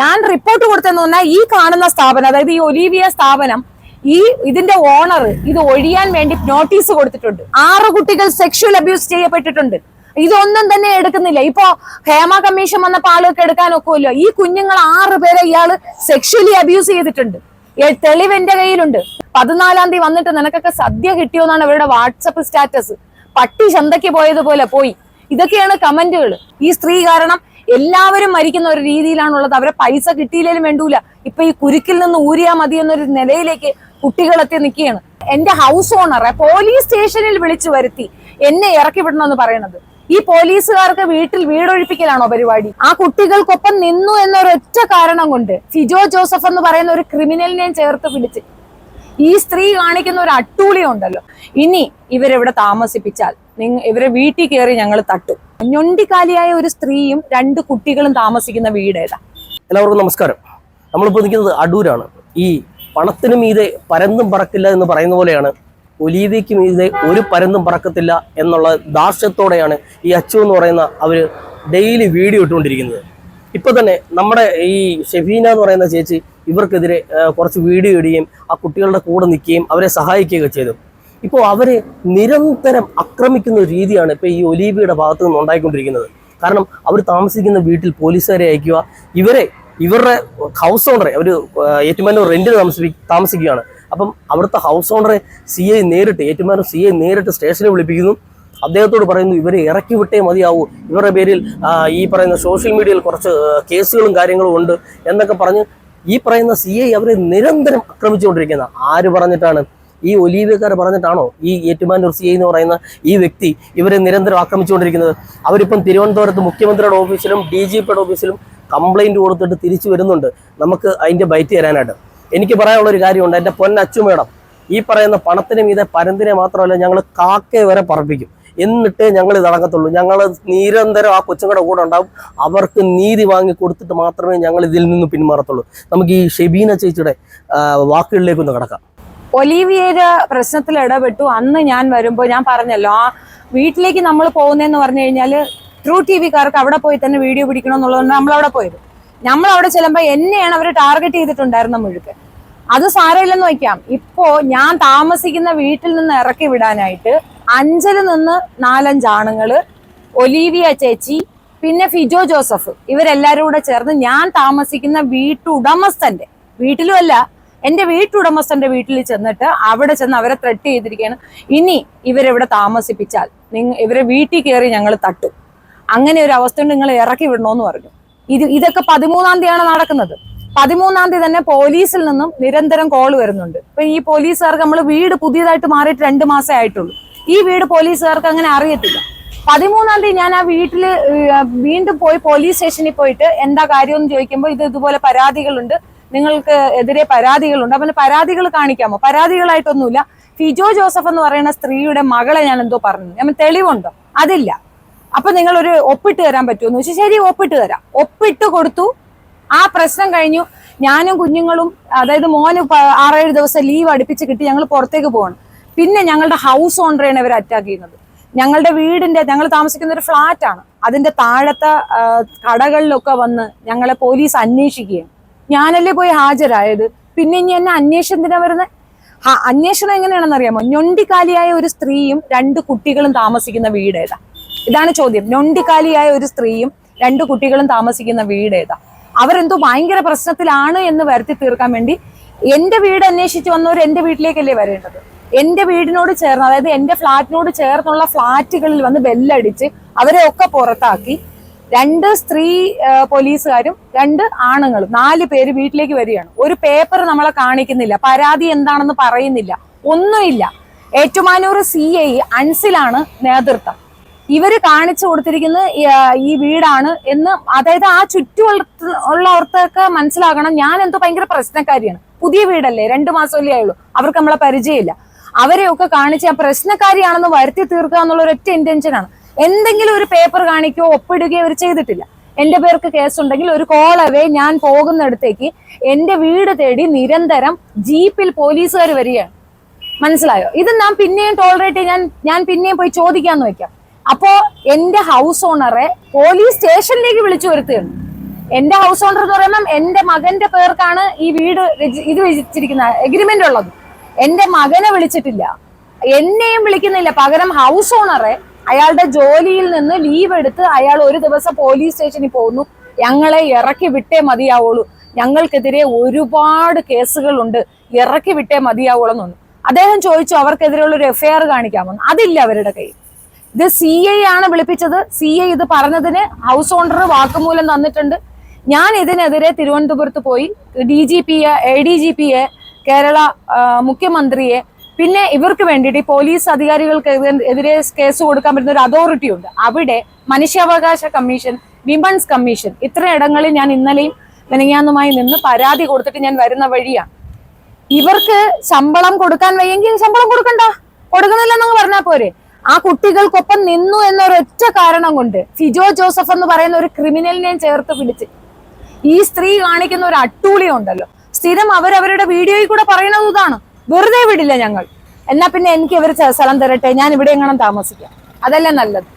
ഞാൻ റിപ്പോർട്ട് കൊടുത്തെന്ന് പറഞ്ഞാൽ ഈ കാണുന്ന സ്ഥാപനം അതായത് ഈ ഒലീവിയ സ്ഥാപനം ഈ ഇതിന്റെ ഓണർ ഇത് ഒഴിയാൻ വേണ്ടി നോട്ടീസ് കൊടുത്തിട്ടുണ്ട്. ആറ് കുട്ടികൾ സെക്ഷൽ അബ്യൂസ് ചെയ്യപ്പെട്ടിട്ടുണ്ട്. ഇതൊന്നും തന്നെ എടുക്കുന്നില്ല. ഇപ്പോ ഹേമ കമ്മീഷൻ വന്ന പാലൊക്കെ എടുക്കാൻ ഒക്കുമല്ലോ. ഈ കുഞ്ഞുങ്ങൾ ആറ് പേരെ ഇയാൾ സെക്ഷലി അബ്യൂസ് ചെയ്തിട്ടുണ്ട്. തെളിവ് എന്റെ കയ്യിലുണ്ട്. പതിനാലാം തീയതി വന്നിട്ട് നിനക്കൊക്കെ സദ്യ കിട്ടിയോന്നാണ് അവരുടെ വാട്സപ്പ് സ്റ്റാറ്റസ്. പട്ടി ചന്തയ്ക്ക് പോയതുപോലെ പോയി. ഇതൊക്കെയാണ് കമന്റുകൾ ഈ സ്ത്രീ കാരണം എല്ലാവരും മരിക്കുന്ന ഒരു രീതിയിലാണുള്ളത്. അവരെ പൈസ കിട്ടിയില്ലേലും വേണ്ടൂല. ഇപ്പൊ ഈ കുരുക്കിൽ നിന്ന് ഊരിയാ മതി എന്നൊരു നിലയിലേക്ക് കുട്ടികളെത്തി നിൽക്കുകയാണ് എന്റെ ഹൗസ് ഓണറെ പോലീസ് സ്റ്റേഷനിൽ വിളിച്ചു വരുത്തി എന്നെ ഇറക്കി വിടണമെന്ന് പറയണത്. ഈ പോലീസുകാർക്ക് വീട്ടിൽ വീടൊഴിപ്പിക്കലാണോ പരിപാടി? ആ കുട്ടികൾക്കൊപ്പം നിന്നു എന്നൊരൊറ്റ കാരണം കൊണ്ട് ഫിജോ ജോസഫ് എന്ന് പറയുന്ന ഒരു ക്രിമിനലിനെ ചേർത്ത് പിടിച്ച് ഈ സ്ത്രീ കാണിക്കുന്ന ഒരു അട്ടൂളി ഉണ്ടല്ലോ ഇനി ഇവരെവിടെ താമസിപ്പിച്ചാൽ നിങ്ങ ഇവരെ വീട്ടിൽ കയറി ഞങ്ങൾ തട്ടും. ഞൊണ്ടിക്കാലിയായ ഒരു സ്ത്രീയും രണ്ട് കുട്ടികളും താമസിക്കുന്ന വീട് ഏതാ? എല്ലാവർക്കും നമസ്കാരം. നമ്മളിപ്പോൾ നിൽക്കുന്നത് അടൂരാണ്. ഈ പണത്തിന് മീതെ പരന്തും പറക്കില്ല എന്ന് പറയുന്ന പോലെയാണ് ഒലീവയ്ക്ക് മീതെ ഒരു പരന്തും പറക്കത്തില്ല എന്നുള്ള ദാർഷ്ട്യത്തോടെയാണ് ഈ അച്ചു എന്ന് പറയുന്ന അവർ ഡെയിലി വീഡിയോ ഇട്ടുകൊണ്ടിരിക്കുന്നത്. ഇപ്പോൾ തന്നെ നമ്മുടെ ഈ ഷെഫീന എന്ന് പറയുന്ന ചേച്ചി ഇവർക്കെതിരെ കുറച്ച് വീഡിയോ ഇടുകയും ആ കുട്ടികളുടെ കൂടെ നിൽക്കുകയും അവരെ സഹായിക്കുകയൊക്കെ ചെയ്തു. ഇപ്പോൾ അവരെ നിരന്തരം ആക്രമിക്കുന്ന ഒരു രീതിയാണ് ഇപ്പോൾ ഈ ഒലീബിയുടെ ഭാഗത്ത് നിന്ന് ഉണ്ടായിക്കൊണ്ടിരിക്കുന്നത്. കാരണം അവർ താമസിക്കുന്ന വീട്ടിൽ പോലീസുകാരെ അയക്കുക ഇവരെ ഇവരുടെ ഹൗസ് ഓണറെ അവർ ഏറ്റുമാനൂർ റെന്റിന് താമസി താമസിക്കുകയാണ്. അപ്പം അവിടുത്തെ ഹൗസ് ഓണറെ സി ഐ നേരിട്ട് ഏറ്റുമാനൂർ സി ഐ നേരിട്ട് സ്റ്റേഷനിൽ വിളിപ്പിക്കുന്നു. അദ്ദേഹത്തോട് പറയുന്നു ഇവരെ ഇറക്കി വിട്ടേ മതിയാവൂ. ഇവരുടെ പേരിൽ ഈ പറയുന്ന സോഷ്യൽ മീഡിയയിൽ കുറച്ച് കേസുകളും കാര്യങ്ങളും ഉണ്ട് എന്നൊക്കെ പറഞ്ഞ് ഈ പറയുന്ന സി ഐ അവരെ നിരന്തരം ആക്രമിച്ചുകൊണ്ടിരിക്കുന്ന. ആര് പറഞ്ഞിട്ടാണ്? ഈ ഒലീവിയക്കാർ പറഞ്ഞിട്ടാണോ ഈ ഏറ്റുമാനൂർ സി എന്ന് പറയുന്ന ഈ വ്യക്തി ഇവരെ നിരന്തരം ആക്രമിച്ചുകൊണ്ടിരിക്കുന്നത്? അവരിപ്പം തിരുവനന്തപുരത്ത് മുഖ്യമന്ത്രിയുടെ ഓഫീസിലും ഡി ജി പിയുടെ ഓഫീസിലും കംപ്ലൈന്റ് കൊടുത്തിട്ട് തിരിച്ചു വരുന്നുണ്ട്. നമുക്ക് അതിന്റെ ബൈറ്റ് തരാനായിട്ട്. എനിക്ക് പറയാനുള്ള ഒരു കാര്യമുണ്ട്. എന്റെ പൊന്നച്ചു മേഡം ഈ പറയുന്ന പണത്തിന് മീതെ പരന്തിനെ മാത്രമല്ല ഞങ്ങൾ കാക്കയെ വരെ പറപ്പിക്കും എന്നിട്ടേ ഞങ്ങൾ ഇത് അടങ്ങത്തുള്ളൂ. ഞങ്ങൾ നിരന്തരം ആ കൊച്ചുങ്ങളുടെ കൂടെ ഉണ്ടാവും. അവർക്ക് നീതി വാങ്ങി കൊടുത്തിട്ട് മാത്രമേ ഞങ്ങൾ ഇതിൽ നിന്ന് പിന്മാറത്തുള്ളൂ. നമുക്ക് ഈ ഷെബീന ചേച്ചിയുടെ വാക്കുകളിലേക്കൊന്ന് കിടക്കാം. ഒലീവിയയുടെ പ്രശ്നത്തിൽ ഇടപെട്ടു. അന്ന് ഞാൻ വരുമ്പോൾ ഞാൻ പറഞ്ഞല്ലോ ആ വീട്ടിലേക്ക് നമ്മൾ പോകുന്നതെന്ന് പറഞ്ഞു കഴിഞ്ഞാൽ ട്രൂ ടി വിക്കാർക്ക് അവിടെ പോയി തന്നെ വീഡിയോ പിടിക്കണം എന്നുള്ളതുകൊണ്ട് നമ്മൾ അവിടെ പോയത്. നമ്മൾ അവിടെ ചെല്ലുമ്പോൾ എന്നെയാണ് അവർ ടാർഗറ്റ് ചെയ്തിട്ടുണ്ടായിരുന്ന മുഴുക്ക് അത് സാരമില്ലെന്ന് വയ്ക്കാം. ഇപ്പോ ഞാൻ താമസിക്കുന്ന വീട്ടിൽ നിന്ന് ഇറക്കി വിടാനായിട്ട് അഞ്ചൽ നിന്ന് നാലഞ്ച് ആണുങ്ങൾ. ഒലീവിയ ചേച്ചി പിന്നെ ഫിജോ ജോസഫ്. ഇവരെല്ലാരും കൂടെ ചേർന്ന് ഞാൻ താമസിക്കുന്ന വീട്ടുടമസ്ഥന്റെ വീട്ടിലുമല്ല എന്റെ വീട്ടുടമസ്ഥന്റെ വീട്ടിൽ ചെന്നിട്ട് അവിടെ ചെന്ന് അവരെ ത്രെട്ട് ചെയ്തിരിക്കുകയാണ്. ഇനി ഇവരെവിടെ താമസിപ്പിച്ചാൽ നിങ്ങ ഇവരെ വീട്ടിൽ കയറി ഞങ്ങൾ തട്ടു. അങ്ങനെ ഒരു അവസ്ഥ നിങ്ങൾ ഇറക്കി വിടണമെന്ന് പറഞ്ഞു. ഇത് ഇതൊക്കെ പതിമൂന്നാം തീയതിയാണ് നടക്കുന്നത്. പതിമൂന്നാം തീയതി തന്നെ പോലീസിൽ നിന്നും നിരന്തരം കോൾ വരുന്നുണ്ട്. ഇപ്പൊ ഈ പോലീസുകാർക്ക് നമ്മൾ വീട് പുതിയതായിട്ട് മാറിയിട്ട് രണ്ട് മാസമേ ആയിട്ടുള്ളൂ. ഈ വീട് പോലീസുകാർക്ക് അങ്ങനെ അറിയത്തില്ല. പതിമൂന്നാം തീയതി ഞാൻ ആ വീട്ടിൽ വീണ്ടും പോയി പോലീസ് സ്റ്റേഷനിൽ പോയിട്ട് എന്താ കാര്യം എന്ന് ചോദിക്കുമ്പോൾ ഇത് ഇതുപോലെ പരാതികളുണ്ട്. നിങ്ങൾക്ക് എതിരെ പരാതികളുണ്ട്. അപ്പം പരാതികൾ കാണിക്കാമോ? പരാതികളായിട്ടൊന്നുമില്ല. ഫിജോ ജോസഫ് എന്ന് പറയുന്ന സ്ത്രീയുടെ മകളെ ഞാൻ എന്തോ പറഞ്ഞു. ഞാൻ തെളിവുണ്ടോ? അതില്ല. അപ്പൊ നിങ്ങൾ ഒരു ഒപ്പിട്ട് തരാൻ പറ്റുമെന്ന് വെച്ചാൽ ശരി ഒപ്പിട്ട് തരാം. ഒപ്പിട്ട് കൊടുത്തു. ആ പ്രശ്നം കഴിഞ്ഞു. ഞാനും കുഞ്ഞുങ്ങളും അതായത് മോന് ആറേഴ് ദിവസം ലീവ് അടുപ്പിച്ച് കിട്ടി ഞങ്ങൾ പുറത്തേക്ക് പോകണം. പിന്നെ ഞങ്ങളുടെ ഹൗസ് ഓണറെയാണ് ഇവർ അറ്റാക്ക് ചെയ്യുന്നത്. ഞങ്ങളുടെ വീടിന്റെ ഞങ്ങൾ താമസിക്കുന്ന ഒരു ഫ്ലാറ്റ് ആണ്. അതിന്റെ താഴത്തെ കടകളിലൊക്കെ വന്ന് ഞങ്ങളെ പോലീസ് അന്വേഷിക്കുകയും ഞാനല്ലേ പോയി ഹാജരായത്? പിന്നെ ഇനി എന്നെ അന്വേഷണത്തിനാ വരുന്നത് ഹാ അന്വേഷണം എങ്ങനെയാണെന്ന് അറിയാമോ? ഞൊണ്ടിക്കാലിയായ ഒരു സ്ത്രീയും രണ്ട് കുട്ടികളും താമസിക്കുന്ന വീട് ഏതാ? ഇതാണ് ചോദ്യം. ഞൊണ്ടിക്കാലിയായ ഒരു സ്ത്രീയും രണ്ട് കുട്ടികളും താമസിക്കുന്ന വീട് ഏതാ? അവരെന്തോ ഭയങ്കര പ്രശ്നത്തിലാണ് എന്ന് വരുത്തി തീർക്കാൻ വേണ്ടി എന്റെ വീട് അന്വേഷിച്ച് വന്നവർ എന്റെ വീട്ടിലേക്കല്ലേ വരേണ്ടത്? എന്റെ വീടിനോട് ചേർന്ന് അതായത് എന്റെ ഫ്ളാറ്റിനോട് ചേർന്നുള്ള ഫ്ളാറ്റുകളിൽ വന്ന് ബെല്ലടിച്ച് അവരെ ഒക്കെ പുറത്താക്കി. രണ്ട് സ്ത്രീ പോലീസുകാരും രണ്ട് ആണുങ്ങളും നാല് പേര് വീട്ടിലേക്ക് വരികയാണ്. ഒരു പേപ്പർ നമ്മളെ കാണിക്കുന്നില്ല. പരാതി എന്താണെന്ന് പറയുന്നില്ല. ഒന്നുമില്ല. ഏറ്റുമാനൂർ സി ഐ അൻസിലാണ് നേതൃത്വം. ഇവർ കാണിച്ചു കൊടുത്തിരിക്കുന്ന ഈ, വീടാണ് എന്ന് അതായത് ആ ചുറ്റുമുള്ള ഉള്ളവർക്കൊക്കെ മനസ്സിലാകണം. ഞാൻ എന്തോ ഭയങ്കര പ്രശ്നക്കാരിയാണ്. പുതിയ വീടല്ലേ? രണ്ടു മാസമല്ലേ ആയുള്ളൂ. അവർക്ക് നമ്മളെ പരിചയമില്ല. അവരെയൊക്കെ കാണിച്ച് ആ പ്രശ്നക്കാരിയാണെന്ന് വരുത്തി തീർക്കുക എന്നുള്ള ഒരൊറ്റ ഇന്റൻഷനാണ് എന്തെങ്കിലും ഒരു പേപ്പർ കാണിക്കുകയോ ഒപ്പിടുകയോ അവർ ചെയ്തിട്ടില്ല. എന്റെ പേർക്ക് കേസ് ഉണ്ടെങ്കിൽ ഒരു കോൾ അവേ ഞാൻ പോകുന്നിടത്തേക്ക് എന്റെ വീട് തേടി നിരന്തരം ജീപ്പിൽ പോലീസുകാർ വരികയാണ്. മനസ്സിലായോ? ഇത് ഞാൻ പിന്നെയും ടോളറേറ്റ് ഞാൻ ഞാൻ പിന്നെയും പോയി ചോദിക്കാന്ന് വെക്കാം. അപ്പോ എന്റെ ഹൗസ് ഓണറെ പോലീസ് സ്റ്റേഷനിലേക്ക് വിളിച്ചു വരുത്തുകയാണ്. എന്റെ ഹൗസ് ഓണർ എന്ന് പറയുമ്പോൾ എന്റെ മകന്റെ പേർക്കാണ് ഈ വീട് ഇത് വെച്ചിരിക്കുന്ന എഗ്രിമെന്റ് ഉള്ളത്. എന്റെ മകനെ വിളിച്ചിട്ടില്ല. എന്നെയും വിളിക്കുന്നില്ല. പകരം ഹൗസ് ഓണറെ അയാളുടെ ജോലിയിൽ നിന്ന് ലീവ് എടുത്ത് അയാൾ ഒരു ദിവസം പോലീസ് സ്റ്റേഷനിൽ പോകുന്നു. ഞങ്ങളെ ഇറക്കി വിട്ടേ മതിയാവുള്ളൂ. ഞങ്ങൾക്കെതിരെ ഒരുപാട് കേസുകളുണ്ട്. ഇറക്കി വിട്ടേ മതിയാവുള്ളൂ അദ്ദേഹം ചോദിച്ചു അവർക്കെതിരെയുള്ള ഒരു എഫ്ഐആർ കാണിക്കാമെന്ന് അതില്ല അവരുടെ കയ്യിൽ. ഇത് സി ഐ ആണ് വിളിപ്പിച്ചത്. സി ഐ ഇത് പറഞ്ഞതിന് ഹൗസ് ഓണർ വാക്കുമൂലം തന്നിട്ടുണ്ട്. ഞാൻ ഇതിനെതിരെ തിരുവനന്തപുരത്ത് പോയി. ഡി ജി പിയെ എ ഡി ജി പിയെ കേരള മുഖ്യമന്ത്രിയെ പിന്നെ ഇവർക്ക് വേണ്ടിയിട്ട് ഈ പോലീസ് അധികാരികൾക്ക് എതിരെ- കേസ് കൊടുക്കാൻ പറ്റുന്ന ഒരു അതോറിറ്റി ഉണ്ട്. അവിടെ മനുഷ്യാവകാശ കമ്മീഷൻ വിമൻസ് കമ്മീഷൻ ഇത്ര ഇടങ്ങളിൽ ഞാൻ ഇന്നലെയും മെനങ്ങാന്നുമായി നിന്ന് പരാതി കൊടുത്തിട്ട് ഞാൻ വരുന്ന വഴിയാണ്. ഇവർക്ക് ശമ്പളം കൊടുക്കാൻ വയ്യെങ്കിൽ ശമ്പളം കൊടുക്കണ്ട. കൊടുക്കുന്നില്ലെന്നങ്ങ് പറഞ്ഞാൽ പോരെ. ആ കുട്ടികൾക്കൊപ്പം നിന്നു എന്നൊരൊറ്റ കാരണം കൊണ്ട് ഫിജോ ജോസഫ് എന്ന് പറയുന്ന ഒരു ക്രിമിനലിനെ ചേർത്ത് പിടിച്ച് ഈ സ്ത്രീ കാണിക്കുന്ന ഒരു അട്ടൂളി ഉണ്ടല്ലോ സ്ഥിരം അവരവരുടെ വീഡിയോയിൽ കൂടെ പറയുന്നത് ഇതാണ്. വെറുതെ വിടില്ല ഞങ്ങൾ. എന്നാ പിന്നെ എനിക്ക് ഇവർ സ്ഥലം തരട്ടെ? ഞാൻ ഇവിടെ എങ്ങനെ താമസിക്കാം. അതല്ലേ നല്ലത്.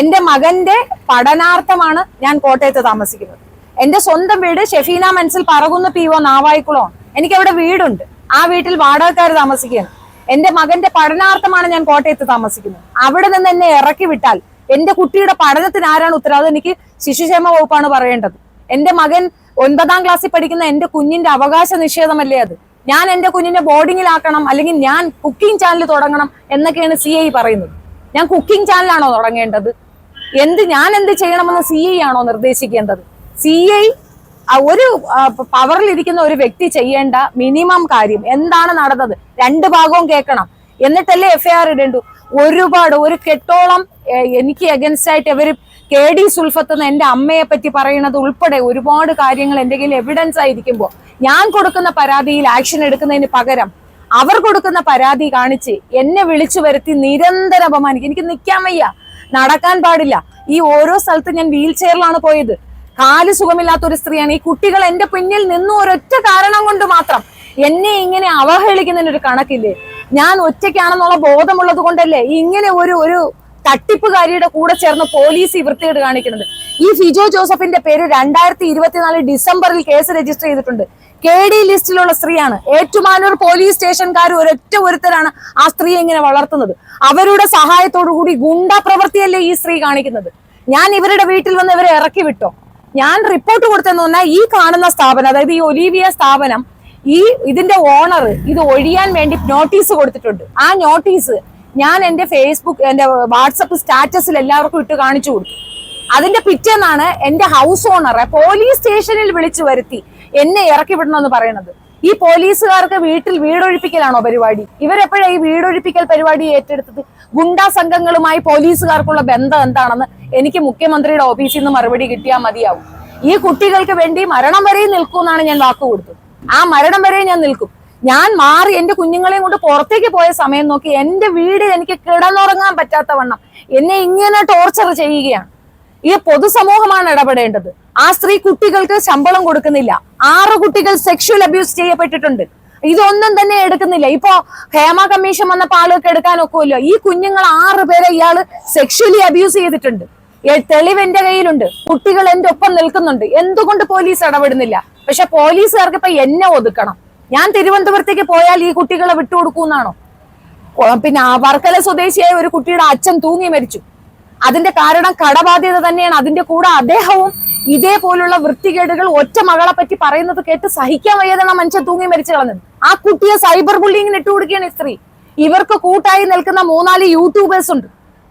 എന്റെ മകന്റെ പഠനാർത്ഥമാണ് ഞാൻ കോട്ടയത്ത് താമസിക്കുന്നത്. എന്റെ സ്വന്തം വീട് ഷെഫീന മനസ്സിൽ പറകുന്ന പി ഒ നാവായിക്കുളമാണ്. എനിക്ക് അവിടെ വീടുണ്ട്. ആ വീട്ടിൽ വാടകക്കാർ താമസിക്കുകയാണ്. എന്റെ മകന്റെ പഠനാർത്ഥമാണ് ഞാൻ കോട്ടയത്ത് താമസിക്കുന്നത്. അവിടെ നിന്ന് എന്നെ ഇറക്കി വിട്ടാൽ എന്റെ കുട്ടിയുടെ പഠനത്തിന് ആരാണ് ഉത്തരവാദിത്വം എനിക്ക് ശിശുക്ഷേമ വകുപ്പാണ് പറയേണ്ടത്. എന്റെ മകൻ ഒൻപതാം ക്ലാസ്സിൽ പഠിക്കുന്ന എന്റെ കുഞ്ഞിന്റെ അവകാശ നിഷേധമല്ലേ അത്? ഞാൻ എന്റെ കുഞ്ഞിനെ ബോർഡിങ്ങിലാക്കണം അല്ലെങ്കിൽ ഞാൻ കുക്കിംഗ് ചാനൽ തുടങ്ങണം എന്നൊക്കെയാണ് സി ഐ പറയുന്നത്. ഞാൻ കുക്കിംഗ് ചാനലാണോ തുടങ്ങേണ്ടത്? എന്ത് ഞാൻ എന്ത് ചെയ്യണമെന്ന് സി ഐ ആണോ നിർദ്ദേശിക്കേണ്ടത്? സി ഐ ഒരു പവറിലിരിക്കുന്ന ഒരു വ്യക്തി ചെയ്യേണ്ട മിനിമം കാര്യം എന്താണ് നടന്നത്? രണ്ട് ഭാഗവും കേൾക്കണം. എന്നിട്ടല്ലേ എഫ്ഐആർ ഇടേണ്ടു. ഒരുപാട് ഒരു കെട്ടോളം എനിക്ക് അഗൻസ്റ്റ് ആയിട്ട് ഇവർ കെ ഡി സുൽഫത്ത് എന്ന് എന്റെ അമ്മയെ പറ്റി പറയുന്നത് ഉൾപ്പെടെ ഒരുപാട് കാര്യങ്ങൾ എന്തെങ്കിലും എവിഡൻസ് ആയിരിക്കുമ്പോൾ ഞാൻ കൊടുക്കുന്ന പരാതിയിൽ ആക്ഷൻ എടുക്കുന്നതിന് പകരം അവർ കൊടുക്കുന്ന പരാതി കാണിച്ച് എന്നെ വിളിച്ചു വരുത്തി നിരന്തരം അപമാനിക്കും. എനിക്ക് നിൽക്കാൻ വയ്യ. നടക്കാൻ പാടില്ല. ഈ ഓരോ സ്ഥലത്തും ഞാൻ വീൽ ചെയറിലാണ് പോയത്. കാൽ സുഖമില്ലാത്ത ഒരു സ്ത്രീയാണ്. ഈ കുട്ടികൾ എന്റെ പിന്നിൽ നിന്നും ഒരൊറ്റ കാരണം കൊണ്ട് മാത്രം എന്നെ ഇങ്ങനെ അവഹേളിക്കുന്നതിന് ഒരു കണക്കില്ലേ? ഞാൻ ഒറ്റയ്ക്കാണെന്നുള്ള ബോധമുള്ളത് കൊണ്ടല്ലേ? ഇങ്ങനെ ഒരു ഒരു തട്ടിപ്പുകാരിയുടെ കൂടെ ചേർന്ന് പോലീസ് ഈ വൃത്തികേട് കാണിക്കുന്നത്. ഈ ഫിജോ ജോസഫിന്റെ പേര് രണ്ടായിരത്തി ഇരുപത്തിനാല് ഡിസംബറിൽ കേസ് രജിസ്റ്റർ ചെയ്തിട്ടുണ്ട്. കെ ഡി ലിസ്റ്റിലുള്ള സ്ത്രീയാണ്. ഏറ്റുമാനൂർ പോലീസ് സ്റ്റേഷൻകാർ ഒരൊറ്റ ഒരുത്തരാണ് ആ സ്ത്രീയെ ഇങ്ങനെ വളർത്തുന്നത്. അവരുടെ സഹായത്തോടു കൂടി ഗുണ്ടാ പ്രവൃത്തിയല്ലേ ഈ സ്ത്രീ കാണിക്കുന്നത്? ഞാൻ ഇവരുടെ വീട്ടിൽ വന്ന് ഇവരെ ഇറക്കി വിട്ടോ? ഞാൻ റിപ്പോർട്ട് കൊടുത്തെന്ന് പറഞ്ഞാൽ ഈ കാണുന്ന സ്ഥാപനം അതായത് ഈ ഒലീവിയ സ്ഥാപനം ഈ ഇതിന്റെ ഓണർ ഇത് ഒഴിയാൻ വേണ്ടി നോട്ടീസ് കൊടുത്തിട്ടുണ്ട്. ആ നോട്ടീസ് ഞാൻ എന്റെ ഫേസ്ബുക്ക് എന്റെ വാട്സപ്പ് സ്റ്റാറ്റസിൽ എല്ലാവർക്കും ഇട്ട് കാണിച്ചു കൊടുത്തു. അതിന്റെ പിറ്റേന്നാണ് എന്റെ ഹൗസ് ഓണറെ പോലീസ് സ്റ്റേഷനിൽ വിളിച്ചു വരുത്തി എന്നെ ഇറക്കി വിടണമെന്ന് പറയണത്. ഈ പോലീസുകാർക്ക് വീട്ടിൽ വീടൊഴിപ്പിക്കലാണോ പരിപാടി? ഇവരെപ്പോഴാണ് ഈ വീടൊഴിപ്പിക്കൽ പരിപാടി ഏറ്റെടുത്തത്? ഗുണ്ടാ സംഘങ്ങളുമായി പോലീസുകാർക്കുള്ള ബന്ധം എന്താണെന്ന് എനിക്ക് മുഖ്യമന്ത്രിയുടെ ഓഫീസിൽ നിന്ന് മറുപടി കിട്ടിയാൽ മതിയാവും. ഈ കുട്ടികൾക്ക് വേണ്ടി മരണം വരെയും നിൽക്കുമെന്നാണ് ഞാൻ വാക്ക് കൊടുത്തത്. ആ മരണം വരെയും ഞാൻ നിൽക്കും. ഞാൻ മാറി എന്റെ കുഞ്ഞുങ്ങളെയും കൊണ്ട് പുറത്തേക്ക് പോയ സമയം നോക്കി എന്റെ വീട് എനിക്ക് കിടന്നുറങ്ങാൻ പറ്റാത്ത വണ്ണം എന്നെ ഇങ്ങനെ ടോർച്ചർ ചെയ്യുകയാണ്. ഈ പൊതുസമൂഹമാണ് ഇടപെടേണ്ടത്. ആ സ്ത്രീ കുട്ടികൾക്ക് ശമ്പളം കൊടുക്കുന്നില്ല. ആറ് കുട്ടികൾ സെക്ഷൽ അബ്യൂസ് ചെയ്യപ്പെട്ടിട്ടുണ്ട്. ഇതൊന്നും തന്നെ എടുക്കുന്നില്ല. ഇപ്പോ ഹേമ കമ്മീഷൻ വന്ന ആളുകൾക്ക് എടുക്കാൻ ഒക്കുമല്ലോ. ഈ കുഞ്ഞുങ്ങൾ ആറ് പേരെ ഇയാൾ സെക്ഷലി അബ്യൂസ് ചെയ്തിട്ടുണ്ട്. തെളിവ് എന്റെ കയ്യിലുണ്ട്. കുട്ടികൾ എന്റെ ഒപ്പം നിൽക്കുന്നുണ്ട്. എന്തുകൊണ്ട് പോലീസ് ഇടപെടുന്നില്ല? പക്ഷെ പോലീസുകാർക്ക് ഇപ്പൊ എന്നെ ഒതുക്കണം. ഞാൻ തിരുവനന്തപുരത്തേക്ക് പോയാൽ ഈ കുട്ടികളെ വിട്ടുകൊടുക്കൂന്നാണോ? പിന്നെ വർക്കല സ്വദേശിയായ ഒരു കുട്ടിയുടെ അച്ഛൻ തൂങ്ങി മരിച്ചു. അതിന്റെ കാരണം കടബാധ്യത തന്നെയാണ്. അതിന്റെ കൂടെ അദ്ദേഹവും ഇതേപോലുള്ള വൃത്തികേടുകൾ ഒറ്റ മകളെ പറ്റി പറയുന്നത് കേട്ട് സഹിക്കാൻ വയ്യാതാണ് മനുഷ്യൻ തൂങ്ങി മരിച്ചു കളഞ്ഞത്. ആ കുട്ടിയെ സൈബർ ബുള്ളിങ്ങിന് ഇട്ട് കൊടുക്കുകയാണ് സ്ത്രീ. ഇവർക്ക് കൂട്ടായി നിൽക്കുന്ന മൂന്നാൽ യൂട്യൂബേഴ്സ് ഉണ്ട്.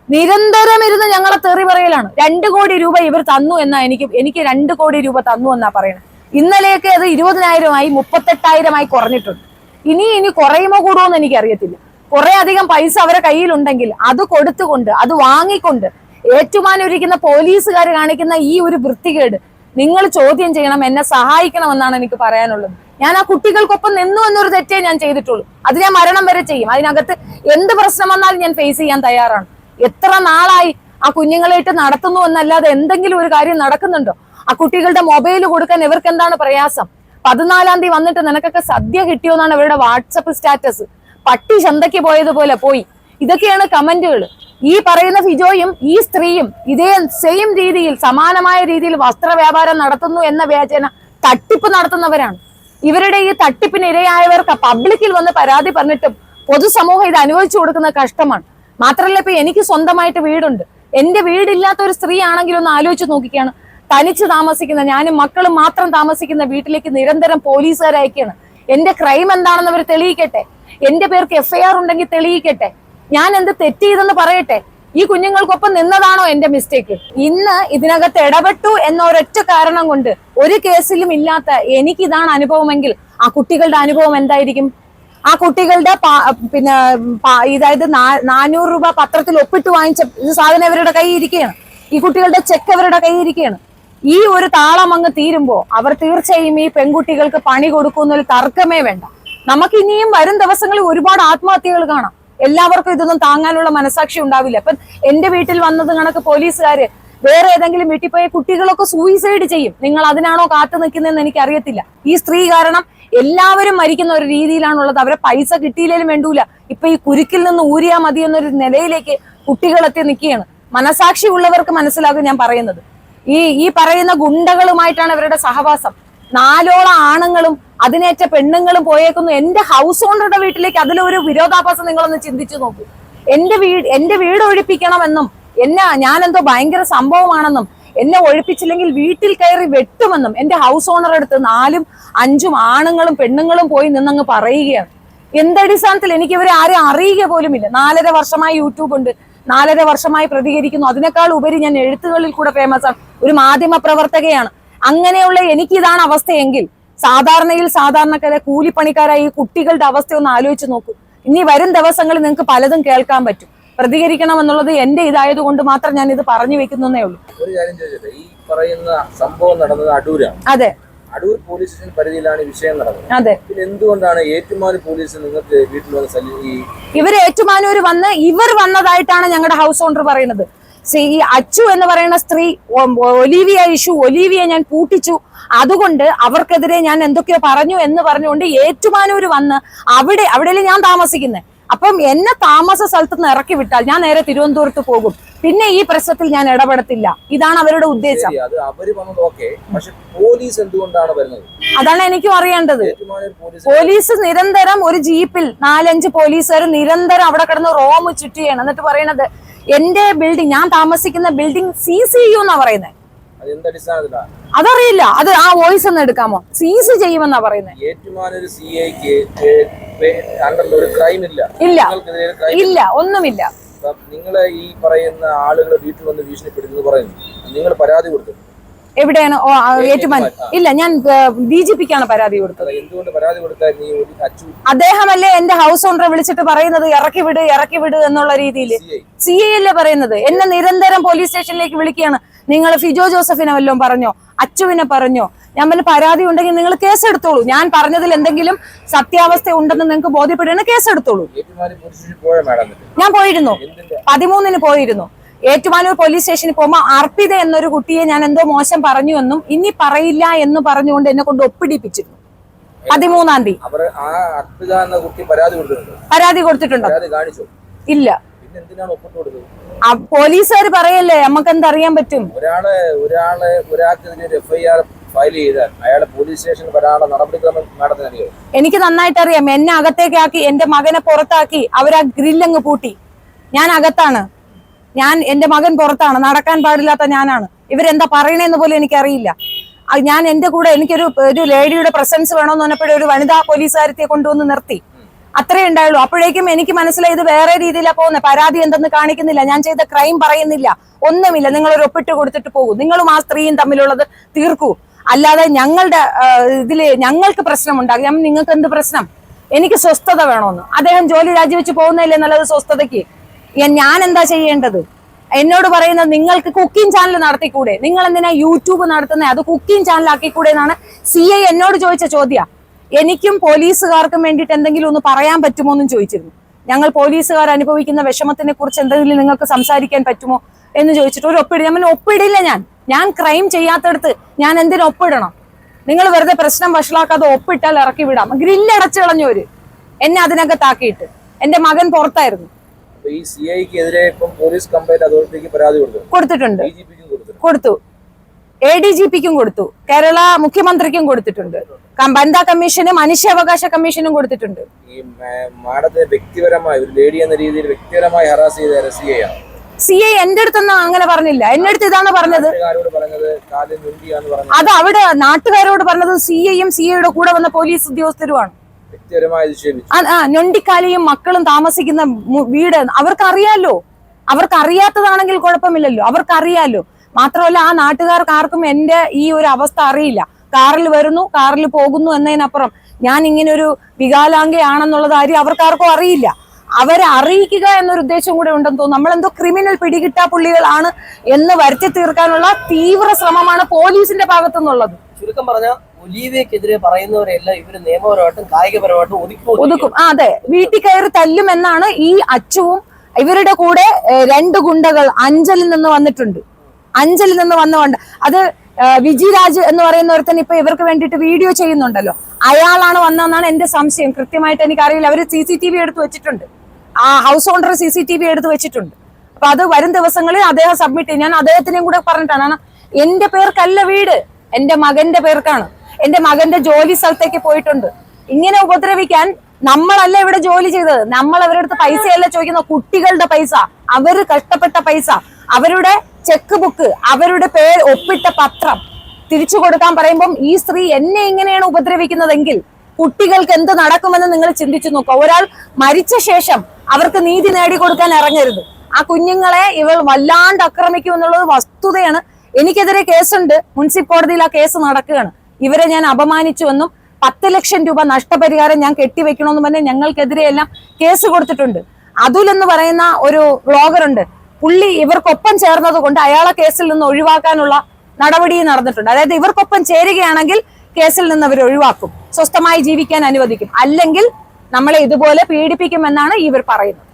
നിരന്തരം ഇരുന്ന് ഞങ്ങളെ തെറി പറയലാണ്. രണ്ട് കോടി രൂപ ഇവർ തന്നു എന്നാ എനിക്ക് എനിക്ക് രണ്ട് കോടി രൂപ തന്നു എന്നാ പറയണത് ഇന്നലെയൊക്കെ അത് ഇരുപതിനായിരമായി മുപ്പത്തെട്ടായിരമായി കുറഞ്ഞിട്ടുണ്ട്. ഇനി ഇനി കുറയുമോ കൂടുമോ എന്ന് എനിക്കറിയത്തില്ല. കുറെ അധികം പൈസ അവരെ കയ്യിലുണ്ടെങ്കിൽ അത് കൊടുത്തുകൊണ്ട് അത് വാങ്ങിക്കൊണ്ട് ഏറ്റുമാനൊരിക്കുന്ന പോലീസുകാർ കാണിക്കുന്ന ഈ ഒരു വൃത്തികേട് നിങ്ങൾ ചോദ്യം ചെയ്യണം എന്നെ സഹായിക്കണമെന്നാണ് എനിക്ക് പറയാനുള്ളത്. ഞാൻ ആ കുട്ടികൾക്കൊപ്പം നിന്നു എന്നൊരു തെറ്റേ ഞാൻ ചെയ്തിട്ടുള്ളൂ. അത് ഞാൻ മരണം വരെ ചെയ്യും. അതിനകത്ത് എന്ത് പ്രശ്നം വന്നാലും ഞാൻ ഫേസ് ചെയ്യാൻ തയ്യാറാണ്. എത്ര നാളായി ആ കുഞ്ഞുങ്ങളായിട്ട് നടത്തുന്നു എന്നല്ലാതെ എന്തെങ്കിലും ഒരു കാര്യം നടക്കുന്നുണ്ടോ? ആ കുട്ടികളുടെ മൊബൈൽ കൊടുക്കാൻ ഇവർക്ക് എന്താണ് പ്രയാസം? പതിനാലാം തീയതി വന്നിട്ട് നിനക്കൊക്കെ സദ്യ കിട്ടിയോ എന്നാണ് ഇവരുടെ വാട്സപ്പ് സ്റ്റാറ്റസ്. പട്ടി ചന്തയ്ക്ക് പോയതുപോലെ പോയി. ഇതൊക്കെയാണ് കമന്റുകൾ ഈ പറയുന്ന ഫിജോയും ഈ സ്ത്രീയും ഇതേ സെയിം രീതിയിൽ സമാനമായ രീതിയിൽ വസ്ത്ര വ്യാപാരം നടത്തുന്നു എന്ന വ്യാജേന തട്ടിപ്പ് നടത്തുന്നവരാണ്. ഇവരുടെ ഈ തട്ടിപ്പിന് ഇരയായവർക്ക് പബ്ലിക്കിൽ വന്ന് പരാതി പറഞ്ഞിട്ടും പൊതുസമൂഹം ഇത് അനുഭവിച്ചു കൊടുക്കുന്ന കഷ്ടമാണ്. മാത്രമല്ല ഇപ്പൊ എനിക്ക് സ്വന്തമായിട്ട് വീടുണ്ട്. എന്റെ വീടില്ലാത്ത ഒരു സ്ത്രീ ആണെങ്കിലും ഒന്ന് ആലോചിച്ച് നോക്കിക്കാണ്. തനിച്ച് താമസിക്കുന്ന ഞാനും മക്കളും മാത്രം താമസിക്കുന്ന വീട്ടിലേക്ക് നിരന്തരം പോലീസുകാർ അയക്കുകയാണ് എന്റെ ക്രൈം എന്താണെന്ന് അവർ തെളിയിക്കട്ടെ? എന്റെ പേർക്ക് എഫ്ഐആർ ഉണ്ടെങ്കിൽ തെളിയിക്കട്ടെ? ഞാൻ എന്ത് തെറ്റ് ചെയ്തെന്ന് പറയട്ടെ? ഈ കുഞ്ഞുങ്ങൾക്കൊപ്പം നിന്നതാണോ എന്റെ മിസ്റ്റേക്ക് ഇന്ന് ഇതിനകത്ത് ഇടപെട്ടു എന്ന ഒരൊറ്റ കാരണം കൊണ്ട് ഒരു കേസിലും ഇല്ലാത്ത എനിക്ക് ഇതാണ് അനുഭവമെങ്കിൽ ആ കുട്ടികളുടെ അനുഭവം എന്തായിരിക്കും? ആ കുട്ടികളുടെ പിന്നെ ഇതായത് നാനൂറ് രൂപ പത്രത്തിൽ ഒപ്പിട്ട് വാങ്ങിച്ച ഇത് സാധനം ഇവരുടെ കൈ ഇരിക്കുകയാണ്. ഈ കുട്ടികളുടെ ചെക്ക് അവരുടെ കൈ ഇരിക്കുകയാണ്. ഈ ഒരു താളം അങ്ങ് തീരുമ്പോ അവർ തീർച്ചയായും ഈ പെൺകുട്ടികൾക്ക് പണി കൊടുക്കുന്നതിൽ തർക്കമേ വേണ്ട. നമുക്ക് ഇനിയും വരും ദിവസങ്ങളിൽ ഒരുപാട് ആത്മഹത്യകൾ കാണാം. എല്ലാവർക്കും ഇതൊന്നും താങ്ങാനുള്ള മനസാക്ഷി ഉണ്ടാവില്ല. ഇപ്പൊ എന്റെ വീട്ടിൽ വന്നത് കണക്ക് പോലീസുകാര് വേറെ ഏതെങ്കിലും വീട്ടിൽ പോയ കുട്ടികളൊക്കെ സൂയിസൈഡ് ചെയ്യും. നിങ്ങൾ അതിനാണോ കാത്തു നിൽക്കുന്നതെന്ന് എനിക്ക് അറിയത്തില്ല ഈ സ്ത്രീ കാരണം എല്ലാവരും മരിക്കുന്ന ഒരു രീതിയിലാണുള്ളത്. അവരെ പൈസ കിട്ടിയില്ലേലും വേണ്ടൂല. ഇപ്പൊ ഈ കുരുക്കിൽ നിന്ന് ഊരിയാ മതി എന്നൊരു നിലയിലേക്ക് കുട്ടികളെത്തി നിൽക്കുകയാണ്. മനസാക്ഷി ഉള്ളവർക്ക് മനസ്സിലാകും ഞാൻ പറയുന്നത്. ഈ ഈ പറയുന്ന ഗുണ്ടകളുമായിട്ടാണ് ഇവരുടെ സഹവാസം. നാലോളം ആണുങ്ങളും അതിനേറ്റ പെണ്ണുങ്ങളും പോയേക്കുന്നു. എന്റെ ഹൗസ് ഓണറുടെ വീട്ടിലേക്ക് അതിലൊരു വിരോധാഭാസം നിങ്ങളൊന്ന് ചിന്തിച്ചു നോക്കൂ. എന്റെ വീട് എന്റെ വീട് ഒഴിപ്പിക്കണമെന്നും എന്നെ ഞാനെന്തോ ഭയങ്കര സംഭവമാണെന്നും എന്നെ ഒഴിപ്പിച്ചില്ലെങ്കിൽ വീട്ടിൽ കയറി വെട്ടുമെന്നും എന്റെ ഹൗസ് ഓണർ അടുത്ത് നാലും അഞ്ചും ആണുങ്ങളും പെണ്ണുങ്ങളും പോയി നിന്നങ്ങ് പറയുകയാണ്. എന്തടിസ്ഥാനത്തിൽ എനിക്ക് ഇവരെ ആരും അറിയുക പോലുമില്ല. നാലര വർഷമായി യൂട്യൂബ് ഉണ്ട്. നാലര വർഷമായി പ്രതികരിക്കുന്നു. അതിനേക്കാൾ ഉപരി ഞാൻ എഴുത്തുകളിൽ കൂടെ ഫേമസ് ആണ്. ഒരു മാധ്യമ പ്രവർത്തകയാണ്. അങ്ങനെയുള്ള എനിക്ക് ഇതാണ് അവസ്ഥയെങ്കിൽ സാധാരണയിൽ സാധാരണക്കാരെ കൂലിപ്പണിക്കാരായി ഈ കുട്ടികളുടെ അവസ്ഥ ഒന്ന് ആലോചിച്ച് നോക്കൂ. ഇനി വരും ദിവസങ്ങളിൽ നിങ്ങൾക്ക് പലതും കേൾക്കാൻ പറ്റും. പ്രതികരിക്കണം എന്നുള്ളത് എന്റെ ഇതായത് കൊണ്ട് മാത്രം ഞാൻ ഇത് പറഞ്ഞു വെക്കുന്നേ ഉള്ളൂ. ഒരു കാര്യം ചോദിച്ചത് ഈ പറയുന്ന സംഭവം നടന്നത് അടൂരാണ്. അതെ. അടൂർ പോലീസ് സ്റ്റേഷൻ പരിധിയിലാണ് ഈ വിഷയം നടന്നത്. അതെ. പിന്നെ എന്തുകൊണ്ടാണ് ഏറ്റുമാനൂർ പോലീസ് നിങ്ങൾക്ക് വീട്ടിൽ വന്ന് ഈ ഇവർ ഏറ്റുമാനൂർ വന്ന് ഇവർ വന്നതായിട്ടാണ് ഞങ്ങളുടെ ഹൗസ് ഓണർ പറയുന്നത്. ഈ അച്ചു എന്ന് പറയുന്ന സ്ത്രീ ഒലീവിയ ഇഷു ഒലീവിയ ഞാൻ പൂട്ടിച്ചു. അതുകൊണ്ട് അവർക്കെതിരെ ഞാൻ എന്തൊക്കെയോ പറഞ്ഞു എന്ന് പറഞ്ഞുകൊണ്ട് ഏറ്റുമാനൂര് വന്ന് അവിടെ അവിടെയല്ലേ ഞാൻ താമസിക്കുന്നത് അപ്പം എന്നെ താമസ സ്ഥലത്ത് നിന്ന് ഇറക്കി വിട്ടാൽ ഞാൻ നേരെ തിരുവനന്തപുരത്ത് പോകും. പിന്നെ ഈ പ്രശ്നത്തിൽ ഞാൻ ഇടപെടത്തില്ല. ഇതാണ് അവരുടെ ഉദ്ദേശം. അതാണ് എനിക്കും അറിയേണ്ടത്. പോലീസ് നിരന്തരം ഒരു ജീപ്പിൽ നാലഞ്ച് പോലീസുകാർ നിരന്തരം അവിടെ കിടന്ന് റോമ് ചുറ്റിയാണ്. എന്നിട്ട് പറയണത് എന്റെ ബിൽഡിംഗ് ഞാൻ താമസിക്കുന്ന ബിൽഡിംഗ് സി സി യു എന്നാ പറയുന്നത് അതറിയില്ല. അത് ആ വോയിസ് ഒന്ന് എടുക്കാമോ? സീസ് ചെയ്യുമെന്നാ പറയുന്നത് ഏറ്റുമാനൂർ സി ഐക്ക് ഒരു ക്രൈം ഇല്ല. ഇല്ല. ഇല്ല. ഒന്നുമില്ല. നിങ്ങളെ ഈ പറയുന്ന ആളുകൾ വീട്ടിൽ വന്ന് ഭീഷണിപ്പെടുത്തുന്നു പറയുന്നു. നിങ്ങൾ പരാതി കൊടുത്തു. എവിടെയാണ്? ഓ, ഇല്ല ഞാൻ ഡി ജി പിക്കാണ് പരാതി കൊടുത്തത്. അദ്ദേഹമല്ലേ എന്റെ ഹൗസ് ഓണറെ വിളിച്ചിട്ട് പറയുന്നത്? ഇറക്കി വിട് ഇറക്കി വിട് എന്നുള്ള രീതിയിൽ സി ഐ അല്ലേ പറയുന്നത്? എന്നെ നിരന്തരം പോലീസ് സ്റ്റേഷനിലേക്ക് വിളിക്കുകയാണ്. നിങ്ങൾ ഫിജോ ജോസഫിനെ വല്ലതും പറഞ്ഞോ അച്ചുവിനെ പറഞ്ഞോ ഞാൻ വല്ല പരാതി ഉണ്ടെങ്കിൽ നിങ്ങൾ കേസ് കേസെടുത്തോളൂ ഞാൻ പറഞ്ഞതിൽ എന്തെങ്കിലും സത്യാവസ്ഥ ഉണ്ടെന്ന് നിങ്ങൾക്ക് ബോധ്യപ്പെടുന്ന കേസ് എടുത്തോളൂ. ഞാൻ പോയിരുന്നു. പതിമൂന്നിന് പോയിരുന്നു. ഏറ്റുമാനൂർ പോലീസ് സ്റ്റേഷനിൽ പോകുമ്പോൾ അർപ്പിത എന്നൊരു കുട്ടിയെ ഞാൻ എന്തോ മോശം പറഞ്ഞു എന്നും ഇനി പറയില്ല എന്ന് പറഞ്ഞുകൊണ്ട് എന്നെ കൊണ്ട് ഒപ്പിടിപ്പിച്ചിരുന്നു പതിമൂന്നാം തീയതി. പരാതി കൊടുത്തിട്ടുണ്ട്? ഇല്ല. പോലീസുകാർ പറയല്ലേ നമുക്ക് എന്തറിയാൻ പറ്റും? ഒരാളെ ഒരാളെ ഒരാൾക്കെതിരെ എഫ്ഐആർ ഫയൽ ചെയ്താൽ അയാളെ പോലീസ് സ്റ്റേഷനിൽ വരാനുള്ള നടപടിക്രമം മാഡത്തിന് അറിയോ? എനിക്ക് നന്നായിട്ട് അറിയാം എന്നെ അകത്തേക്കാക്കി എന്റെ മകനെ പുറത്താക്കി അവരാ ഗ്രില്ലങ്ങ് പൂട്ടി. ഞാൻ അകത്താണ്. ഞാൻ എന്റെ മകൻ പുറത്താണ്. നടക്കാൻ പാടില്ലാത്ത ഞാനാണ്. ഇവരെന്താ പറയണേന്ന് പോലും എനിക്കറിയില്ല. അറിയില്ല ഞാൻ എന്റെ കൂടെ എനിക്കൊരു ഒരു ലേഡിയുടെ പ്രസൻസ് വേണമെന്ന് പറഞ്ഞപ്പോഴേ ഒരു വനിതാ പോലീസുകാരത്തെ കൊണ്ടുവന്ന് നിർത്തി. അത്രേ ഉണ്ടായുള്ളൂ. അപ്പോഴേക്കും എനിക്ക് മനസ്സിലായി ഇത് വേറെ രീതിയിലാണ് പോകുന്നത് പരാതി എന്തെന്ന് കാണിക്കുന്നില്ല. ഞാൻ ചെയ്ത ക്രൈം പറയുന്നില്ല. ഒന്നുമില്ല. നിങ്ങൾ ഒരു ഒപ്പിട്ട് കൊടുത്തിട്ട് പോകൂ. നിങ്ങളും ആ സ്ത്രീയും തമ്മിലുള്ളത് തീർക്കൂ. അല്ലാതെ ഞങ്ങളുടെ ഇതിൽ ഞങ്ങൾക്ക് പ്രശ്നമുണ്ടാകും. ഞാൻ നിങ്ങൾക്ക് എന്ത് പ്രശ്നം? എനിക്ക് സ്വസ്ഥത വേണമെന്ന്. അദ്ദേഹം ജോലി രാജിവെച്ച് പോകുന്നതല്ലേ നല്ലത് സ്വസ്ഥതയ്ക്ക്? ഞാൻ- എന്താ ചെയ്യേണ്ടത്? എന്നോട് പറയുന്നത് നിങ്ങൾക്ക് കുക്കിംഗ് ചാനൽ നടത്തിക്കൂടെ? നിങ്ങൾ എന്തിനാ യൂട്യൂബ് നടത്തുന്നത് അത് കുക്കിംഗ് ചാനൽ ആക്കിക്കൂടെ എന്നാണ് സി എന്നോട് ചോദിച്ച ചോദ്യ. എനിക്കും പോലീസുകാർക്കും വേണ്ടിയിട്ട് എന്തെങ്കിലും ഒന്ന് പറയാൻ പറ്റുമോ എന്നും ചോദിച്ചിരുന്നു. ഞങ്ങൾ പോലീസുകാർ അനുഭവിക്കുന്ന വിഷമത്തിനെ കുറിച്ച് എന്തെങ്കിലും നിങ്ങൾക്ക് സംസാരിക്കാൻ പറ്റുമോ എന്ന് ചോദിച്ചിട്ട് ഒരു ഒപ്പിടി ഞാൻ പറഞ്ഞു, ഒപ്പിടില്ല ഞാൻ. ഞാൻ ക്രൈം ചെയ്യാത്തടത്ത് ഞാൻ എന്തിനു ഒപ്പിടണം? നിങ്ങൾ വെറുതെ പ്രശ്നം വഷളാക്കാതെ ഒപ്പിട്ടാൽ ഇറക്കി വിടാം. ഗ്രില്ല് ഗ്രില്ലടച്ചു കളഞ്ഞവര് എന്നെ അതിനകത്താക്കിയിട്ട്. എന്റെ മകൻ പുറത്തായിരുന്നു. കൊടുത്തിട്ടുണ്ട്. കൊടുത്തു. എ ഡി ജി പിക്കും കൊടുത്തു. കേരള മുഖ്യമന്ത്രിക്കും കൊടുത്തിട്ടുണ്ട്. വനിതാ കമ്മീഷനും മനുഷ്യാവകാശ കമ്മീഷനും കൊടുത്തിട്ടുണ്ട്. ഈ മാഡത്തെ വ്യക്തിപരമായി ഒരു ലേഡി എന്ന രീതിയിൽ വ്യക്തിപരമായി ഹറാസ് ചെയ്ത സി ഐ ആണ് സി ഐ എന്റെ അടുത്തൊന്നും അങ്ങനെ പറഞ്ഞില്ല. എന്റെ അടുത്ത് ഇതാണ് പറഞ്ഞത്. അത് അവിടെ നാട്ടുകാരോട് പറഞ്ഞത് സി ഐയും സി ഐയുടെ കൂടെ വന്ന പോലീസ് ഉദ്യോഗസ്ഥരുമാണ്. ഞൊണ്ടിക്കാലിയും മക്കളും താമസിക്കുന്ന വീട് അവർക്കറിയാലോ? അവർക്ക് അറിയാത്തതാണെങ്കിൽ കുഴപ്പമില്ലല്ലോ. അവർക്കറിയാലോ? മാത്രമല്ല ആ നാട്ടുകാർക്ക് ആർക്കും എന്റെ ഈ ഒരു അവസ്ഥ അറിയില്ല. കാറിൽ വരുന്നു കാറിൽ പോകുന്നു എന്നതിനപ്പുറം ഞാൻ ഇങ്ങനെ ഒരു വികാലാംഗയാണെന്നുള്ള കാര്യം അവർക്കാർക്കും അറിയില്ല. അവരെ അറിയിക്കുക എന്നൊരു ഉദ്ദേശം കൂടെ ഉണ്ടെന്ന് തോന്നുന്നു. നമ്മളെന്തോ ക്രിമിനൽ പിടികിട്ടാ പുള്ളികളാണ് എന്ന് വരുത്തി തീർക്കാനുള്ള തീവ്ര ശ്രമമാണ് പോലീസിന്റെ ഭാഗത്തു നിന്നുള്ളത് ചുരുക്കം പറഞ്ഞ ഒലീവയ്ക്കെതിരെ പറയുന്നവരെല്ലാം ഇവർ നിയമപരമായിട്ടും കായികപരമായിട്ടും ഒതുക്കി ഒതുക്കും. ആ അതെ. വീട്ടിൽ കയറി തല്ലും എന്നാണ് ഈ അച്ചുവും ഇവരുടെ കൂടെ രണ്ട് ഗുണ്ടകൾ അഞ്ചലിൽ നിന്ന് വന്നിട്ടുണ്ട്. അഞ്ചലിൽ നിന്ന് വന്നുകൊണ്ട് അത് വിജി വിജിരാജ് എന്ന് പറയുന്ന ഒരുത്തൻ ഇപ്പൊ ഇവർക്ക് വേണ്ടിയിട്ട് വീഡിയോ ചെയ്യുന്നുണ്ടല്ലോ. അയാളാണ് വന്നതെന്നാണ് എന്റെ സംശയം. കൃത്യമായിട്ട് എനിക്കറിയില്ല. അവർ സി സി ടി വി എടുത്ത് വെച്ചിട്ടുണ്ട്. ആ house owner C C T V എടുത്ത് വെച്ചിട്ടുണ്ട്. അപ്പൊ അത് വരും ദിവസങ്ങളിൽ അദ്ദേഹം സബ്മിറ്റ് ചെയ്യും. ഞാൻ അദ്ദേഹത്തിനെയും കൂടെ പറഞ്ഞിട്ടാണ്. എന്റെ പേർക്കല്ല വീട്. എന്റെ മകന്റെ പേർക്കാണ്. എന്റെ മകന്റെ ജോലി സ്ഥലത്തേക്ക് പോയിട്ടുണ്ട്. ഇങ്ങനെ ഉപദ്രവിക്കാൻ നമ്മളല്ല ഇവിടെ ജോലി ചെയ്തത്? നമ്മൾ അവരുടെ അടുത്ത് പൈസയല്ല ചോദിക്കുന്ന കുട്ടികളുടെ പൈസ. അവർ കഷ്ടപ്പെട്ട പൈസ. അവരുടെ ചെക്ക് ബുക്ക് അവരുടെ പേര് ഒപ്പിട്ട പത്രം തിരിച്ചു കൊടുക്കാൻ പറയുമ്പം ഈ സ്ത്രീ എന്നെ എങ്ങനെയാണ് ഉപദ്രവിക്കുന്നതെങ്കിൽ കുട്ടികൾക്ക് എന്ത് നടക്കുമെന്ന് നിങ്ങൾ ചിന്തിച്ചു നോക്കുക. ഒരാൾ മരിച്ച ശേഷം അവർക്ക് നീതി നേടിക്കൊടുക്കാൻ ഇറങ്ങരുത്. ആ കുഞ്ഞുങ്ങളെ ഇവൾ വല്ലാണ്ട് ആക്രമിക്കും എന്നുള്ളത് വസ്തുതയാണ്. എനിക്കെതിരെ കേസുണ്ട്. മുനിസിപ്പൽ കോടതിയിൽ ആ കേസ് നടക്കുകയാണ്. ഇവരെ ഞാൻ അപമാനിച്ചുവെന്നും പത്ത് ലക്ഷം രൂപ നഷ്ടപരിഹാരം ഞാൻ കെട്ടിവെക്കണമെന്നും പറഞ്ഞ് ഞങ്ങൾക്കെതിരെ എല്ലാം കേസ് കൊടുത്തിട്ടുണ്ട്. അതുൽ എന്ന് പറയുന്ന ഒരു ബ്ലോഗർ ഉണ്ട് പുള്ളി ഇവർക്കൊപ്പം ചേർന്നത് കൊണ്ട് അയാളെ കേസിൽ നിന്ന് ഒഴിവാക്കാനുള്ള നടപടി നടന്നിട്ടുണ്ട്. അതായത് ഇവർക്കൊപ്പം ചേരുകയാണെങ്കിൽ കേസിൽ നിന്ന് അവർ ഒഴിവാക്കും. സ്വസ്ഥമായി ജീവിക്കാൻ അനുവദിക്കും. അല്ലെങ്കിൽ നമ്മളെ ഇതുപോലെ പീഡിപ്പിക്കുമെന്നാണ് ഇവർ പറയുന്നത്.